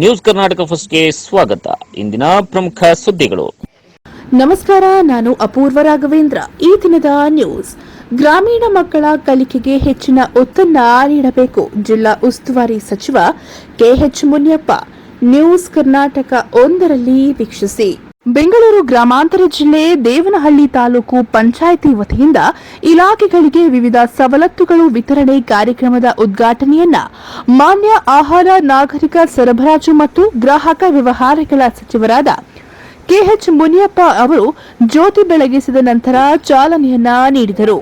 News Karnataka ಫಸ್ಟ್ಗೆ ಸ್ವಾಗತ. ಇಂದಿನ ಪ್ರಮುಖ ಸುದ್ದಿಗಳು. ನಮಸ್ಕಾರ, ನಾನು ಅಪೂರ್ವ ರಾಘವೇಂದ್ರ. ಈ ದಿನದ ನ್ಯೂಸ್. ಗ್ರಾಮೀಣ ಮಕ್ಕಳ ಕಲಿಕೆಗೆ ಹೆಚ್ಚಿನ ಒತ್ತನ್ನ ನೀಡಬೇಕು. ಜಿಲ್ಲಾ ಉಸ್ತುವಾರಿ ಸಚಿವ ಕೆಎಚ್ ಮುನಿಯಪ್ಪ. ನ್ಯೂಸ್ ಕರ್ನಾಟಕ ಒಂದರಲ್ಲಿ ವೀಕ್ಷಿಸಿ. ಬೆಂಗಳೂರು ಗ್ರಾಮಾಂತರ ಜಿಲ್ಲೆ ದೇವನಹಳ್ಳಿ ತಾಲೂಕು ಪಂಚಾಯಿತಿ ವತಿಯಿಂದ ಇಲಾಖೆಗಳಿಗೆ ವಿವಿಧ ಸವಲತ್ತುಗಳು ವಿತರಣೆ ಕಾರ್ಯಕ್ರಮದ ಉದ್ಘಾಟನೆಯನ್ನ ಮಾನ್ಯ ಆಹಾರ, ನಾಗರಿಕ ಸರಬರಾಜು ಮತ್ತು ಗ್ರಾಹಕ ವ್ಯವಹಾರಗಳ ಸಚಿವರಾದ ಕೆಎಚ್ ಮುನಿಯಪ್ಪ ಅವರು ಜ್ಯೋತಿ ಬೆಳಗಿಸಿದ ನಂತರ ಚಾಲನೆಯನ್ನ ನೀಡಿದರು.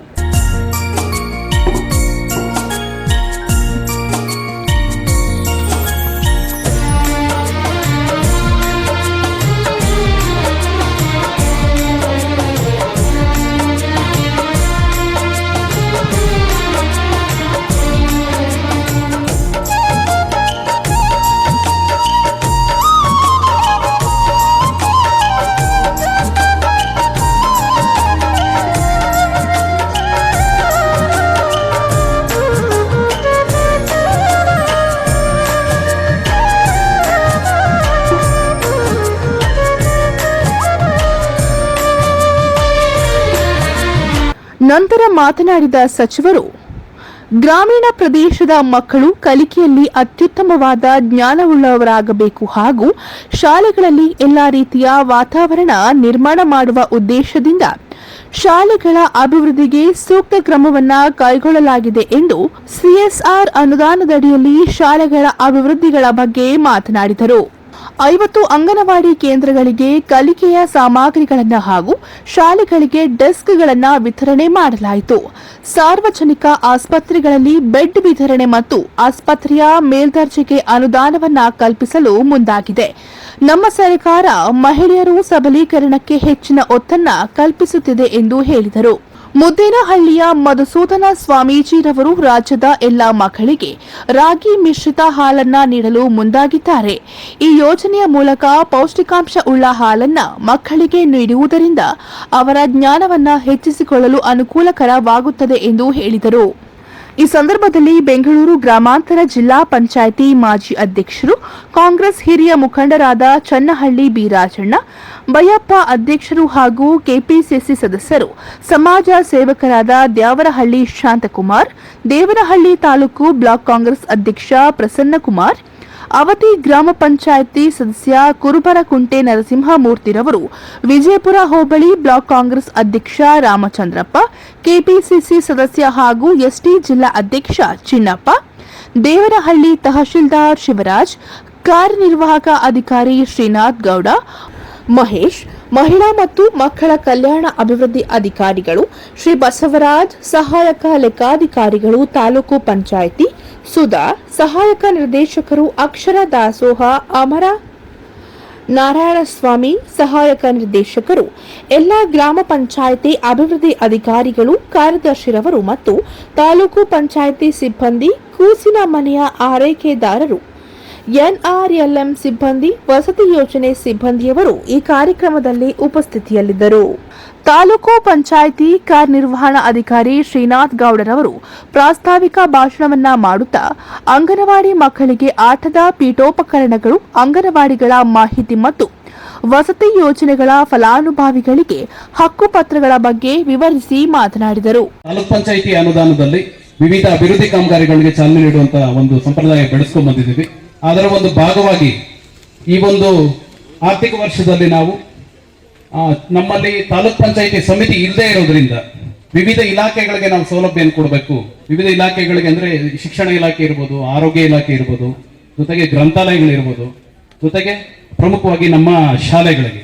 ನಂತರ ಮಾತನಾಡಿದ ಸಚಿವರು, ಗ್ರಾಮೀಣ ಪ್ರದೇಶದ ಮಕ್ಕಳು ಕಲಿಕೆಯಲ್ಲಿ ಅತ್ಯುತ್ತಮವಾದ ಜ್ಞಾನವುಳ್ಳವರಾಗಬೇಕು ಹಾಗೂ ಶಾಲೆಗಳಲ್ಲಿ ಎಲ್ಲ ರೀತಿಯ ವಾತಾವರಣ ನಿರ್ಮಾಣ ಮಾಡುವ ಉದ್ದೇಶದಿಂದ ಶಾಲೆಗಳ ಅಭಿವೃದ್ಧಿಗೆ ಸೂಕ್ತ ಕ್ರಮವನ್ನು ಕೈಗೊಳ್ಳಲಾಗಿದೆ ಎಂದು ಸಿಎಸ್ಆರ್ ಅನುದಾನದಡಿಯಲ್ಲಿ ಶಾಲೆಗಳ ಅಭಿವೃದ್ಧಿಗಳ ಬಗ್ಗೆ ಮಾತನಾಡಿದರು. ಐವತ್ತು ಅಂಗನವಾಡಿ ಕೇಂದ್ರಗಳಿಗೆ ಕಲಿಕೆಯ ಸಾಮಗ್ರಿಗಳನ್ನು ಹಾಗೂ ಶಾಲೆಗಳಿಗೆ ಡೆಸ್ಕ್ಗಳನ್ನು ವಿತರಣೆ ಮಾಡಲಾಯಿತು. ಸಾರ್ವಜನಿಕ ಆಸ್ಪತ್ರೆಗಳಲ್ಲಿ ಬೆಡ್ ವಿತರಣೆ ಮತ್ತು ಆಸ್ಪತ್ರೆಯ ಮೇಲ್ದರ್ಜೆಗೆ ಅನುದಾನವನ್ನ ಕಲ್ಪಿಸಲು ಮುಂದಾಗಿದೆ. ನಮ್ಮ ಸರ್ಕಾರ ಮಹಿಳೆಯರು ಸಬಲೀಕರಣಕ್ಕೆ ಹೆಚ್ಚಿನ ಒತ್ತನ್ನ ಕಲ್ಪಿಸುತ್ತಿದೆ ಎಂದು ಹೇಳಿದರು. ಮುದ್ದೇನಹಳ್ಳಿಯ ಮಧುಸೂದನ ಸ್ವಾಮೀಜಿರವರು ರಾಜ್ಯದ ಎಲ್ಲಾ ಮಕ್ಕಳಿಗೆ ರಾಗಿ ಮಿಶ್ರಿತ ಹಾಲನ್ನ ನೀಡಲು ಮುಂದಾಗಿದ್ದಾರೆ. ಈ ಯೋಜನೆಯ ಮೂಲಕ ಪೌಷ್ಟಿಕಾಂಶ ಉಳ್ಳ ಹಾಲನ್ನ ಮಕ್ಕಳಿಗೆ ನೀಡುವುದರಿಂದ ಅವರ ಜ್ಞಾನವನ್ನ ಹೆಚ್ಚಿಸಿಕೊಳ್ಳಲು ಅನುಕೂಲಕರವಾಗುತ್ತದೆ ಎಂದು ಹೇಳಿದರು. ಈ ಸಂದರ್ಭದಲ್ಲಿ ಬೆಂಗಳೂರು ಗ್ರಾಮಾಂತರ ಜಿಲ್ಲಾ ಪಂಚಾಯಿತಿ ಮಾಜಿ ಅಧ್ಯಕ್ಷರು, ಕಾಂಗ್ರೆಸ್ ಹಿರಿಯ ಮುಖಂಡರಾದ ಚನ್ನಹಳ್ಳಿ ಬಿರಾಜಣ್ಣ ಬಯಪ್ಪ ಅಧ್ಯಕ್ಷರು ಹಾಗೂ ಕೆಪಿಸಿಸಿ ಸದಸ್ಯರು, ಸಮಾಜ ಸೇವಕರಾದ ದ್ಯಾವರಹಳ್ಳಿ ಶಾಂತಕುಮಾರ್ ದೇವನಹಳ್ಳಿ ತಾಲೂಕು ಬ್ಲಾಕ್ ಕಾಂಗ್ರೆಸ್ ಅಧ್ಯಕ್ಷ ಪ್ರಸನ್ನಕುಮಾರ್ ಅವತಿ ಗ್ರಾಮ ಪಂಚಾಯಿತಿ ಸದಸ್ಯ ಕುರುಬರಕುಂಟೆ ನರಸಿಂಹಮೂರ್ತಿರವರು, ವಿಜಯಪುರ ಹೋಬಳಿ ಬ್ಲಾಕ್ ಕಾಂಗ್ರೆಸ್ ಅಧ್ಯಕ್ಷ ರಾಮಚಂದ್ರಪ್ಪ, ಕೆಪಿಸಿಸಿ ಸದಸ್ಯ ಹಾಗೂ ಎಸ್ಟಿ ಜಿಲ್ಲಾ ಅಧ್ಯಕ್ಷ ಚಿನ್ನಪ್ಪ, ದೇವರಹಳ್ಳಿ ತಹಶೀಲ್ದಾರ್ ಶಿವರಾಜ್, ಕಾರ್ಯನಿರ್ವಾಹಕ ಅಧಿಕಾರಿ ಶ್ರೀನಾಥ್ ಗೌಡ, ಮಹೇಶ್, ಮಹಿಳಾ ಮತ್ತು ಮಕ್ಕಳ ಕಲ್ಯಾಣ ಅಭಿವೃದ್ಧಿ ಅಧಿಕಾರಿಗಳು ಶ್ರೀ ಬಸವರಾಜ್, ಸಹಾಯಕ ಲೆಕ್ಕಾಧಿಕಾರಿಗಳು, ತಾಲೂಕು ಪಂಚಾಯಿತಿ ಸುಧಾ, ಸಹಾಯಕ ನಿರ್ದೇಶಕರು ಅಕ್ಷರ ದಾಸೋಹ, ಅಮರ ನಾರಾಯಣಸ್ವಾಮಿ, ಸಹಾಯಕ ನಿರ್ದೇಶಕರು, ಎಲ್ಲ ಗ್ರಾಮ ಪಂಚಾಯಿತಿ ಅಭಿವೃದ್ಧಿ ಅಧಿಕಾರಿಗಳು, ಕಾರ್ಯದರ್ಶಿರವರು ಮತ್ತು ತಾಲೂಕು ಪಂಚಾಯಿತಿ ಸಿಬ್ಬಂದಿ, ಕೂಸಿನ ಮನೆಯ ಆರೈಕೆದಾರರು. ಎನ್ಆರ್ಎಲ್ಎಂ ಸಿಬ್ಬಂದಿ ವಸತಿ ಯೋಜನೆ ಸಿಬ್ಬಂದಿಯವರು ಈ ಕಾರ್ಯಕ್ರಮದಲ್ಲಿ ಉಪಸ್ಥಿತಿಯಲ್ಲಿದ್ದರು. ತಾಲೂಕು ಪಂಚಾಯಿತಿ ಕಾರ್ಯನಿರ್ವಹಣಾ ಅಧಿಕಾರಿ ಶ್ರೀನಾಥ್ ಗೌಡರವರು ಪ್ರಾಸ್ತಾವಿಕ ಭಾಷಣವನ್ನ ಮಾಡುತ್ತಾ ಅಂಗನವಾಡಿ ಮಕ್ಕಳಿಗೆ ಆಟದ ಪೀಠೋಪಕರಣಗಳು, ಅಂಗನವಾಡಿಗಳ ಮಾಹಿತಿ ಮತ್ತು ವಸತಿ ಯೋಜನೆಗಳ ಫಲಾನುಭವಿಗಳಿಗೆ ಹಕ್ಕುಪತ್ರಗಳ ಬಗ್ಗೆ ವಿವರಿಸಿ ಮಾತನಾಡಿದರು. ತಾಲೂಕ್ ಪಂಚಾಯಿತಿ ಅನುದಾನದಲ್ಲಿ ವಿವಿಧ ಅಭಿವೃದ್ಧಿ ಕಾಮಗಾರಿಗಳಿಗೆ ಚಾಲನೆ ನೀಡುವಂತಹ ಒಂದು ಸಂಪ್ರದಾಯ ಬೆಳೆಸ್ಕೊಂಡು ಬಂದಿದ್ದೀವಿ. ಅದರ ಒಂದು ಭಾಗವಾಗಿ ಈ ಒಂದು ಆರ್ಥಿಕ ವರ್ಷದಲ್ಲಿ ನಾವು ನಮ್ಮಲ್ಲಿ ತಾಲೂಕ್ ಪಂಚಾಯಿತಿ ಸಮಿತಿ ಇಲ್ಲದೆ ಇರೋದ್ರಿಂದ ವಿವಿಧ ಇಲಾಖೆಗಳಿಗೆ ನಾವು ಸೌಲಭ್ಯವನ್ನು ಕೊಡಬೇಕು. ವಿವಿಧ ಇಲಾಖೆಗಳಿಗೆ ಅಂದ್ರೆ ಶಿಕ್ಷಣ ಇಲಾಖೆ ಇರ್ಬೋದು, ಆರೋಗ್ಯ ಇಲಾಖೆ ಇರ್ಬೋದು, ಜೊತೆಗೆ ಗ್ರಂಥಾಲಯಗಳಿರ್ಬೋದು ಜೊತೆಗೆ ಪ್ರಮುಖವಾಗಿ ನಮ್ಮ ಶಾಲೆಗಳಿಗೆ.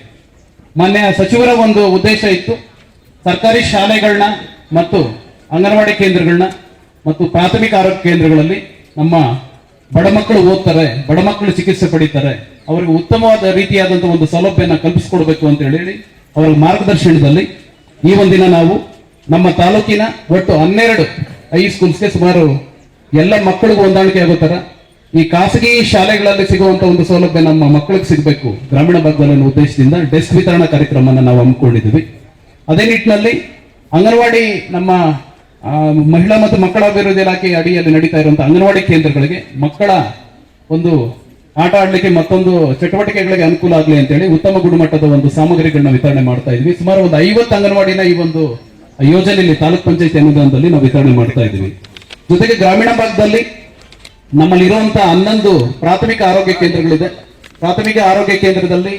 ಮಾನ್ಯ ಸಚಿವರ ಒಂದು ಉದ್ದೇಶ ಇತ್ತು, ಸರ್ಕಾರಿ ಶಾಲೆಗಳನ್ನ ಮತ್ತು ಅಂಗನವಾಡಿ ಕೇಂದ್ರಗಳನ್ನ ಮತ್ತು ಪ್ರಾಥಮಿಕ ಆರೋಗ್ಯ ಕೇಂದ್ರಗಳಲ್ಲಿ ನಮ್ಮ ಬಡ ಮಕ್ಕಳು ಓದ್ತಾರೆ, ಬಡ ಮಕ್ಕಳು ಚಿಕಿತ್ಸೆ ಪಡೀತಾರೆ, ಅವರಿಗೆ ಉತ್ತಮವಾದ ರೀತಿಯಾದಂತಹ ಒಂದು ಸೌಲಭ್ಯನ ಕಲ್ಪಿಸಿಕೊಡ್ಬೇಕು ಅಂತ ಹೇಳಿ ಅವರ ಮಾರ್ಗದರ್ಶನದಲ್ಲಿ ಈ ಒಂದಿನ ನಾವು ನಮ್ಮ ತಾಲೂಕಿನ ಒಟ್ಟು ಹನ್ನೆರಡು ಹೈಸ್ಕೂಲ್ಸ್ಗೆ ಸುಮಾರು ಎಲ್ಲ ಮಕ್ಕಳಿಗೂ ಹೊಂದಾಣಿಕೆ ಆಗೋ ಈ ಖಾಸಗಿ ಶಾಲೆಗಳಲ್ಲಿ ಸಿಗುವಂತ ಒಂದು ಸೌಲಭ್ಯ ನಮ್ಮ ಮಕ್ಕಳಿಗೆ ಸಿಗಬೇಕು. ಗ್ರಾಮೀಣ ಭಾಗದಲ್ಲಿ ಉದ್ದೇಶದಿಂದ ಡೆಸ್ಕ್ ವಿತರಣಾ ಕಾರ್ಯಕ್ರಮನ ನಾವು ಹಮ್ಮಿಕೊಂಡಿದ್ದೀವಿ. ಅದೇ ನಿಟ್ಟಿನಲ್ಲಿ ಅಂಗನವಾಡಿ ನಮ್ಮ ಮಹಿಳಾ ಮತ್ತು ಮಕ್ಕಳ ಅಭಿವೃದ್ಧಿ ಇಲಾಖೆ ಅಡಿಯಲ್ಲಿ ನಡೀತಾ ಇರುವಂತಹ ಅಂಗನವಾಡಿ ಕೇಂದ್ರಗಳಿಗೆ ಮಕ್ಕಳ ಒಂದು ಆಟ ಆಡಲಿಕ್ಕೆ ಮತ್ತೊಂದು ಚಟುವಟಿಕೆಗಳಿಗೆ ಅನುಕೂಲ ಆಗಲಿ ಅಂತೇಳಿ ಉತ್ತಮ ಗುಣಮಟ್ಟದ ಒಂದು ಸಾಮಗ್ರಿಗಳನ್ನ ವಿತರಣೆ ಮಾಡ್ತಾ ಇದ್ವಿ. ಸುಮಾರು ಒಂದು ಐವತ್ತು ಅಂಗನವಾಡಿನ ಈ ಒಂದು ಯೋಜನೆಯಲ್ಲಿ ತಾಲೂಕ್ ಪಂಚಾಯತ್ ಅನುದಾನದಲ್ಲಿ ನಾವು ವಿತರಣೆ ಮಾಡ್ತಾ ಇದ್ವಿ. ಜೊತೆಗೆ ಗ್ರಾಮೀಣ ಭಾಗದಲ್ಲಿ ನಮ್ಮಲ್ಲಿ ಇರುವಂತಹ ಹನ್ನೊಂದು ಪ್ರಾಥಮಿಕ ಆರೋಗ್ಯ ಕೇಂದ್ರಗಳಿದೆ. ಪ್ರಾಥಮಿಕ ಆರೋಗ್ಯ ಕೇಂದ್ರದಲ್ಲಿ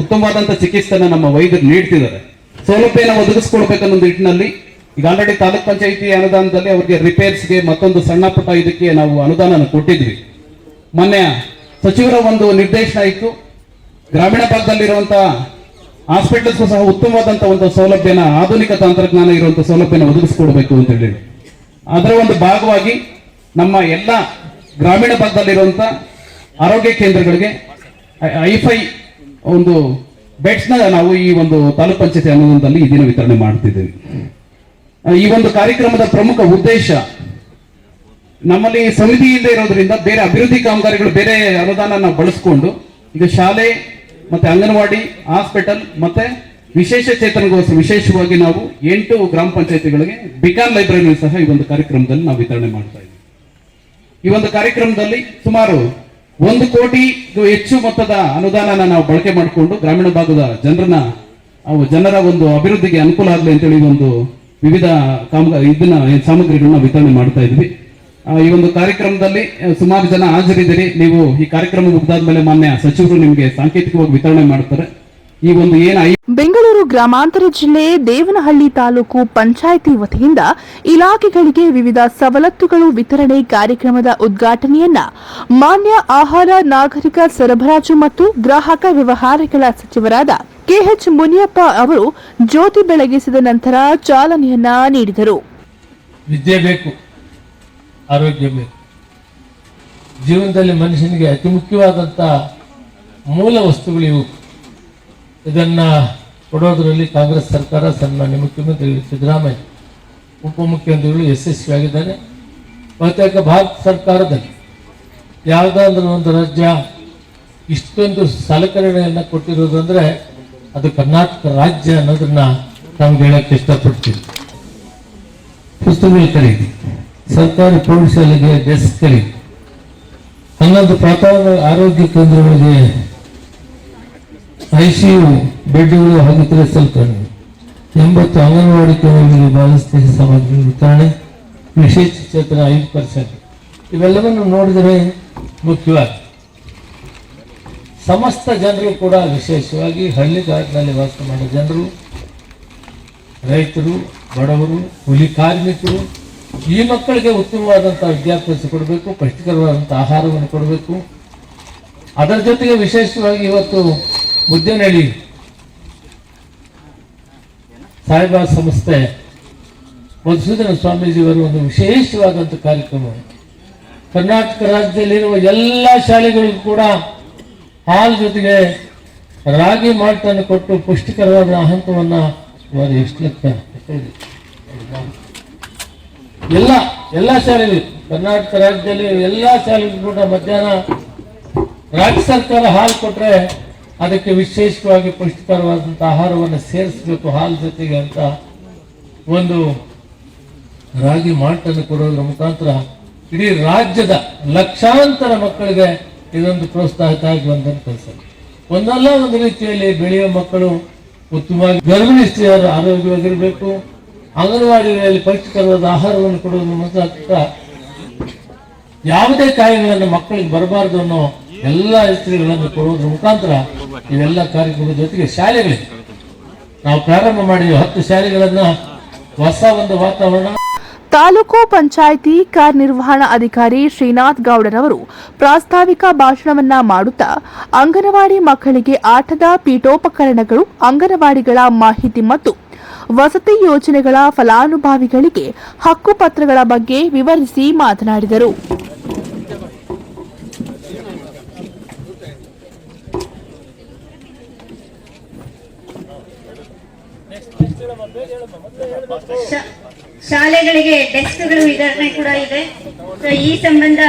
ಉತ್ತಮವಾದಂತಹ ಚಿಕಿತ್ಸೆನ ನಮ್ಮ ವೈದ್ಯರು ನೀಡ್ತಿದ್ದಾರೆ. ಸೌಲಭ್ಯನ ಒದಗಿಸ್ಕೊಳ್ಬೇಕನ್ನೋ ನಿಟ್ಟಿನಲ್ಲಿ ಈಗ ಆಲ್ರೆಡಿ ತಾಲೂಕ್ ಪಂಚಾಯಿತಿ ಅನುದಾನದಲ್ಲಿ ಅವರಿಗೆ ರಿಪೇರ್ಸ್ಗೆ ಮತ್ತೊಂದು ಸಣ್ಣ ಪುಟ್ಟ ಇದಕ್ಕೆ ನಾವು ಅನುದಾನ ಕೊಟ್ಟಿದ್ವಿ. ಮೊನ್ನೆ ಸಚಿವರ ಒಂದು ನಿರ್ದೇಶನ ಇತ್ತು. ಗ್ರಾಮೀಣ ಭಾಗದಲ್ಲಿರುವಂತಹ ಹಾಸ್ಪಿಟಲ್ಸ್ ಸಹ ಉತ್ತಮವಾದಂತಹ ಒಂದು ಸೌಲಭ್ಯನ, ಆಧುನಿಕ ತಂತ್ರಜ್ಞಾನ ಇರುವಂತಹ ಸೌಲಭ್ಯನ ಒದಗಿಸ್ಕೊಡ್ಬೇಕು ಅಂತ ಹೇಳಿ. ಅದರ ಒಂದು ಭಾಗವಾಗಿ ನಮ್ಮ ಎಲ್ಲ ಗ್ರಾಮೀಣ ಭಾಗದಲ್ಲಿರುವಂತ ಆರೋಗ್ಯ ಕೇಂದ್ರಗಳಿಗೆ ಐಫೈ ಒಂದು ಬೆಡ್ಸ್ನ ನಾವು ಈ ಒಂದು ತಾಲೂಕ್ ಪಂಚಾಯತಿ ಅನುದಾನದಲ್ಲಿ ಈ ದಿನ ವಿತರಣೆ ಮಾಡ್ತಿದ್ದೇವೆ. ಈ ಒಂದು ಕಾರ್ಯಕ್ರಮದ ಪ್ರಮುಖ ಉದ್ದೇಶ ನಮ್ಮಲ್ಲಿ ಸಮಿತಿ ಇಲ್ಲದೆ ಇರೋದ್ರಿಂದ ಬೇರೆ ಅಭಿವೃದ್ಧಿ ಕಾಮಗಾರಿಗಳು ಬೇರೆ ಅನುದಾನ ನಾವು ಬಳಸ್ಕೊಂಡು ಈಗ ಶಾಲೆ ಮತ್ತೆ ಅಂಗನವಾಡಿ, ಹಾಸ್ಪಿಟಲ್ ಮತ್ತೆ ವಿಶೇಷ ಚೇತನಗೋಸ್ಕರ ವಿಶೇಷವಾಗಿ ನಾವು ಎಂಟು ಗ್ರಾಮ ಪಂಚಾಯತಿಗಳಿಗೆ ಬಿಕಾನ್ ಲೈಬ್ರರಿ ಸಹ ಈ ಒಂದು ಕಾರ್ಯಕ್ರಮದಲ್ಲಿ ನಾವು ವಿತರಣೆ ಮಾಡ್ತಾ ಇದ್ದೀವಿ. ಈ ಒಂದು ಕಾರ್ಯಕ್ರಮದಲ್ಲಿ ಸುಮಾರು ಒಂದು ಕೋಟಿ ಹೆಚ್ಚು ಮೊತ್ತದ ಅನುದಾನನ ನಾವು ಬಳಕೆ ಮಾಡಿಕೊಂಡು ಗ್ರಾಮೀಣ ಭಾಗದ ಜನರನ್ನ, ಅವು ಜನರ ಒಂದು ಅಭಿವೃದ್ಧಿಗೆ ಅನುಕೂಲ ಆಗಲಿ ಅಂತೇಳಿ ಒಂದು ವಿವಿಧ ಕಾಮ ಇದನ್ನ ಸಾಮಗ್ರಿಗಳನ್ನ ವಿತರಣೆ ಮಾಡ್ತಾ ಇದ್ವಿ. ಈ ಒಂದು ಕಾರ್ಯಕ್ರಮದಲ್ಲಿ ಸುಮಾರು ಜನ ಹಾಜರಿದ್ದೀರಿ. ನೀವು ಈ ಕಾರ್ಯಕ್ರಮ ಮುಗ್ದಾದ್ಮೇಲೆ ಮಾನ್ಯ ಸಚಿವರು ನಿಮಗೆ ಸಾಂಕೇತಿಕವಾಗಿ ವಿತರಣೆ ಮಾಡ್ತಾರೆ. ಈ ಒಂದು ಏನ ಬೆಂಗಳೂರು ಗ್ರಾಮಾಂತರ ಜಿಲ್ಲೆ ದೇವನಹಳ್ಳಿ ತಾಲೂಕು ಪಂಚಾಯಿತಿ ವತಿಯಿಂದ ಇಲಾಖೆಗಳಿಗೆ ವಿವಿಧ ಸವಲತ್ತುಗಳು ವಿತರಣೆ ಕಾರ್ಯಕ್ರಮದ ಉದ್ಘಾಟನೆಯನ್ನ ಮಾನ್ಯ ಆಹಾರ ನಾಗರಿಕ ಸರಬರಾಜು ಮತ್ತು ಗ್ರಾಹಕ ವ್ಯವಹಾರಗಳ ಸಚಿವರಾದ ಕೆಎಚ್ ಮುನಿಯಪ್ಪ ಅವರು ಜ್ಯೋತಿ ಬೆಳಗಿಸಿದ ನಂತರ ಚಾಲನೆಯನ್ನ ನೀಡಿದರು. ವಿದ್ಯೆ ಬೇಕು, ಆರೋಗ್ಯ ಬೇಕು. ಜೀವನದಲ್ಲಿ ಮನುಷ್ಯನಿಗೆ ಅತಿ ಮುಖ್ಯವಾದಂಥ ಮೂಲ ವಸ್ತುಗಳು ಇವು. ಇದನ್ನ ಕೊಡೋದರಲ್ಲಿ ಕಾಂಗ್ರೆಸ್ ಸರ್ಕಾರ ಸನ್ಮಾನ್ಯ ಮುಖ್ಯಮಂತ್ರಿ ಸಿದ್ದರಾಮಯ್ಯ, ಉಪಮುಖ್ಯಮಂತ್ರಿಗಳು ಯಶಸ್ವಿಯಾಗಿದ್ದಾರೆ. ಬಹುತೇಕ ಭಾರತ ಸರ್ಕಾರದಲ್ಲಿ ಯಾವುದಾದ್ರೂ ಒಂದು ರಾಜ್ಯ ಇಷ್ಟೊಂದು ಸಲಕರಣೆಯನ್ನು ಕೊಟ್ಟಿರೋದು ಅಂದರೆ ಅದು ಕರ್ನಾಟಕ ರಾಜ್ಯ ಅನ್ನೋದನ್ನ ನಮ್ಗೆ ಹೇಳಕ್ಕೆ ಇಷ್ಟಪಡ್ತೀವಿ. ಪುಸ್ತಕಗಳು ಖರೀದಿ ಸರ್ಕಾರಿ ಪ್ರೌಢಶಾಲೆಗೆ ಡೆಸ್ಕ್ ಹನ್ನೊಂದು ಪ್ರಾಥಮಿಕ ಆರೋಗ್ಯ ಕೇಂದ್ರಗಳಿಗೆ ಐಸಿಯು ಬೆಡ್ಗಳು ಹಾಗೂ ಇತರ ಸಲಕರಣೆ ಎಂಬತ್ತು ಅಂಗನವಾಡಿ ಕೇಂದ್ರಗಳಿಗೆ ಬಾಲಸ್ನೇಹಿ ಸಾಮಗ್ರಿ ವಿತರಣೆ, ವಿಶೇಷ ಚೇತನ ಐದು ಪರ್ಸೆಂಟ್. ಇವೆಲ್ಲವನ್ನು ನೋಡಿದರೆ ಮುಖ್ಯವಾಗಿ ಸಮಸ್ತ ಜನರು ಕೂಡ ವಿಶೇಷವಾಗಿ ಹಳ್ಳಿಗಾಡಿನಲ್ಲಿ ವಾಸ ಮಾಡೋ ಜನರು, ರೈತರು, ಬಡವರು, ಕೂಲಿ ಕಾರ್ಮಿಕರು, ಈ ಮಕ್ಕಳಿಗೆ ಉತ್ತಮವಾದಂಥ ವಿದ್ಯಾಭ್ಯಾಸ ಕೊಡಬೇಕು ಪೌಷ್ಟಿಕರವಾದಂಥ ಆಹಾರವನ್ನು ಕೊಡಬೇಕು. ಅದರ ಜೊತೆಗೆ ವಿಶೇಷವಾಗಿ ಇವತ್ತು ಮುದ್ದೆನಹಳ್ಳಿ ಸಾಯಿಬಾ ಸಂಸ್ಥೆ ಮಧುಸೂದನ ಸ್ವಾಮೀಜಿಯವರು ಒಂದು ವಿಶೇಷವಾದಂಥ ಕಾರ್ಯಕ್ರಮ. ಕರ್ನಾಟಕ ರಾಜ್ಯದಲ್ಲಿರುವ ಎಲ್ಲ ಶಾಲೆಗಳಿಗೂ ಕೂಡ ಹಾಲ್ ಜೊತೆಗೆ ರಾಗಿ ಮಾಲ್ಟನ್ನು ಕೊಟ್ಟು ಪುಷ್ಟಿಕರವಾದ ಆಹಾರವನ್ನು ಸುಮಾರು ಎಷ್ಟು ಲೆಕ್ಕ? ಎಲ್ಲ ಎಲ್ಲ ಶಾಲೆಗಳು ಕರ್ನಾಟಕ ರಾಜ್ಯದಲ್ಲಿ ಎಲ್ಲ ಶಾಲೆಗಳು ಕೂಡ ಮಧ್ಯಾಹ್ನ ರಾಜ್ಯ ಸರ್ಕಾರ ಹಾಲು ಕೊಟ್ಟರೆ ಅದಕ್ಕೆ ವಿಶೇಷವಾಗಿ ಪುಷ್ಟಿಕರವಾದಂಥ ಆಹಾರವನ್ನು ಸೇರಿಸಬೇಕು, ಹಾಲು ಜೊತೆಗೆ ಅಂತ ಒಂದು ರಾಗಿ ಮಾಲ್ಟನ್ನು ಕೊಡೋದ್ರ ಮುಖಾಂತರ ಇಡೀ ರಾಜ್ಯದ ಲಕ್ಷಾಂತರ ಮಕ್ಕಳಿಗೆ ಇದೊಂದು ಪ್ರೋತ್ಸಾಹಕ್ಕಾಗಿ ಒಂದನ್ನು ಕೆಲಸ ಒಂದಲ್ಲ, ಒಂದು ರೀತಿಯಲ್ಲಿ ಬೆಳೆಯುವ ಮಕ್ಕಳು ಉತ್ತಮವಾಗಿ ಗರ್ಭಿಣಿ ಸ್ತ್ರೀಯರು ಆರೋಗ್ಯವಾಗಿರಬೇಕು. ಅಂಗನವಾಡಿಗಳಲ್ಲಿ ಪೌಷ್ಟಿಕರವಾದ ಆಹಾರವನ್ನು ಕೊಡುವುದು ಮುಂತಾದ ಯಾವುದೇ ಕಾಯಿಲೆಗಳನ್ನು ಮಕ್ಕಳಿಗೆ ಬರಬಾರದು ಅನ್ನೋ ಎಲ್ಲ ಹೆಸರುಗಳನ್ನು ಕೊಡುವುದರ ಮುಖಾಂತರ ಇವೆಲ್ಲ ಕಾರ್ಯಕ್ರಮದ ಜೊತೆಗೆ ಶಾಲೆಗಳಿಗೆ ನಾವು ಪ್ರಾರಂಭ ಮಾಡಿದ ಹತ್ತು ಶಾಲೆಗಳನ್ನು ಹೊಸ ಒಂದು ವಾತಾವರಣ ತಾಲೂಕು ಪಂಚಾಯಿತಿ ಕಾರ್ಯನಿರ್ವಹಣಾ ಅಧಿಕಾರಿ ಶ್ರೀನಾಥ್ ಗೌಡರವರು ಪ್ರಾಸ್ತಾವಿಕ ಭಾಷಣವನ್ನ ಮಾಡುತ್ತಾ ಅಂಗನವಾಡಿ ಮಕ್ಕಳಿಗೆ ಆಟದ ಪೀಠೋಪಕರಣಗಳು, ಅಂಗನವಾಡಿಗಳ ಮಾಹಿತಿ ಮತ್ತು ವಸತಿ ಯೋಜನೆಗಳ ಫಲಾನುಭವಿಗಳಿಗೆ ಹಕ್ಕುಪತ್ರಗಳ ಬಗ್ಗೆ ವಿವರಿಸಿ ಮಾತನಾಡಿದರು. ಶಾಲೆಗಳಿಗೆ ಡೆಸ್ಕ್ಗಳು ವಿತರಣೆ ಕೂಡ ಇದೆ. ಈ ಸಂಬಂಧ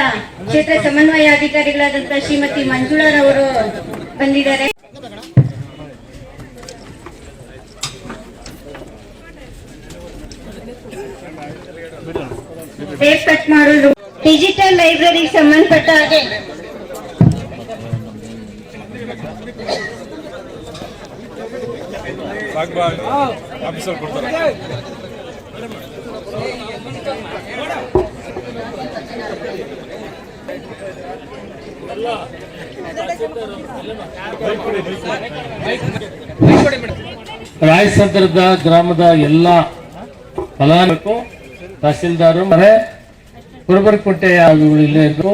ಕ್ಷೇತ್ರ ಸಮನ್ವಯ ಅಧಿಕಾರಿಗಳಾದಂತ ಶ್ರೀಮತಿ ಮಂಜುಳಾರವರು ಬಂದಿದ್ದಾರೆ. ಕಟ್ ಡಿಜಿಟಲ್ ಲೈಬ್ರರಿ ಸಂಬಂಧಪಟ್ಟ ಹಾಗೆ. ಕೊಡ್ತಾರೆ. ರಾಯಸಂದ್ರದ ಗ್ರಾಮದ ಎಲ್ಲ ಫಲಾನು ತಹಸೀಲ್ದಾರು ಮರೆ ಕುರುಬರಕುಂಟೆಯ ಇಲ್ಲೇ ಇದ್ದು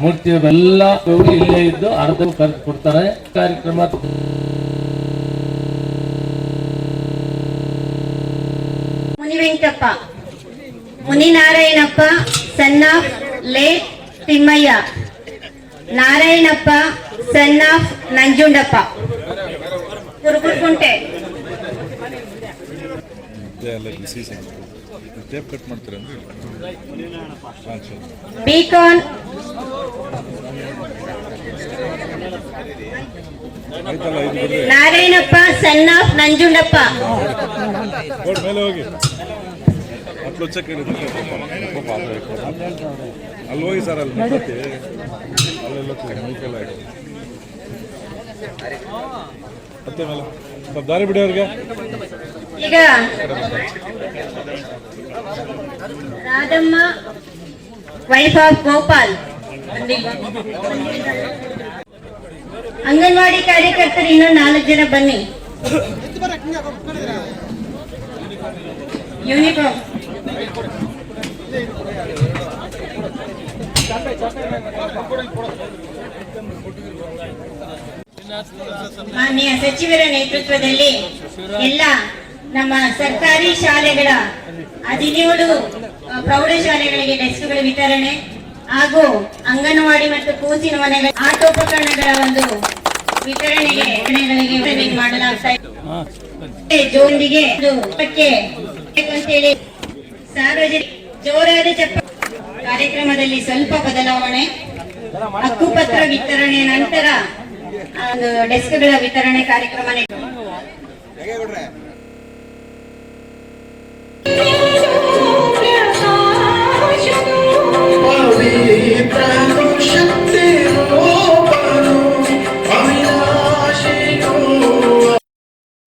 ಮೂರ್ತಿ ಎಲ್ಲ ಇಲ್ಲೇ ಇದ್ದು ಅರ್ಧ ಕರೆದು ಕೊಡ್ತಾರೆ. ಕಾರ್ಯಕ್ರಮ ಮುನಿವೆಂಕಪ್ಪ Muninarayanappa son of late Thimmaiah. Narayanappa son of Nanjundappa Kuruburkunte ಬಿಕಾನ್. Narayanappa son of Nanjundappa ಹತ್ತು ಲಕ್ಷ ಪಾಪ ಅಲ್ಲಿ ಹೋಗಿ ಸರ್ ಅಲ್ಲಿ ಅಲ್ಲೆಲ್ಲ ಮತ್ತೆ ಮೇಲೆ ಸ್ವಲ್ಪ ದಾರಿ ಬಿಡಿ ಅವ್ರಿಗೆ ಈಗ ರಾಧಮ್ಮ ವೈಫ್ ಆಫ್ ಗೋಪಾಲ್. ಅಂಗನವಾಡಿ ಕಾರ್ಯಕರ್ತರು ಇನ್ನೂ ನಾಲ್ಕು ಜನ ಬನ್ನಿ. ಯೂನಿಫಾರ್ಮ್ ಮಾನ್ಯ ಸಚಿವರ ನೇತೃತ್ವದಲ್ಲಿ ಎಲ್ಲ ನಮ್ಮ ಸರ್ಕಾರಿ ಶಾಲೆಗಳ ಹದಿನೇಳು ಪ್ರೌಢಶಾಲೆಗಳಿಗೆ ಡೆಸ್ಕ್ಗಳ ವಿತರಣೆ ಹಾಗೂ ಅಂಗನವಾಡಿ ಮತ್ತು ಕೂಸಿನ ಮನೆಗಳ ಆಟೋಪಕರಣಗಳ ಒಂದು ವಿತರಣೆಗೆ ಮಾಡಲಾಗ್ತಾ ಇದೆ. ಜೋಂದಿಗೆ ಊಟಕ್ಕೆ ಅಂತೇಳಿ ಸಾರ್ವಜನಿಕ ಜೋರಾದ ಚಪ್ಪ ಕಾರ್ಯಕ್ರಮದಲ್ಲಿ ಸ್ವಲ್ಪ ಬದಲಾವಣೆ. ಹಕ್ಕುಪತ್ರ ವಿತರಣೆ ನಂತರ ಒಂದು ಡೆಸ್ಕ್ಗಳ ವಿತರಣೆ ಕಾರ್ಯಕ್ರಮ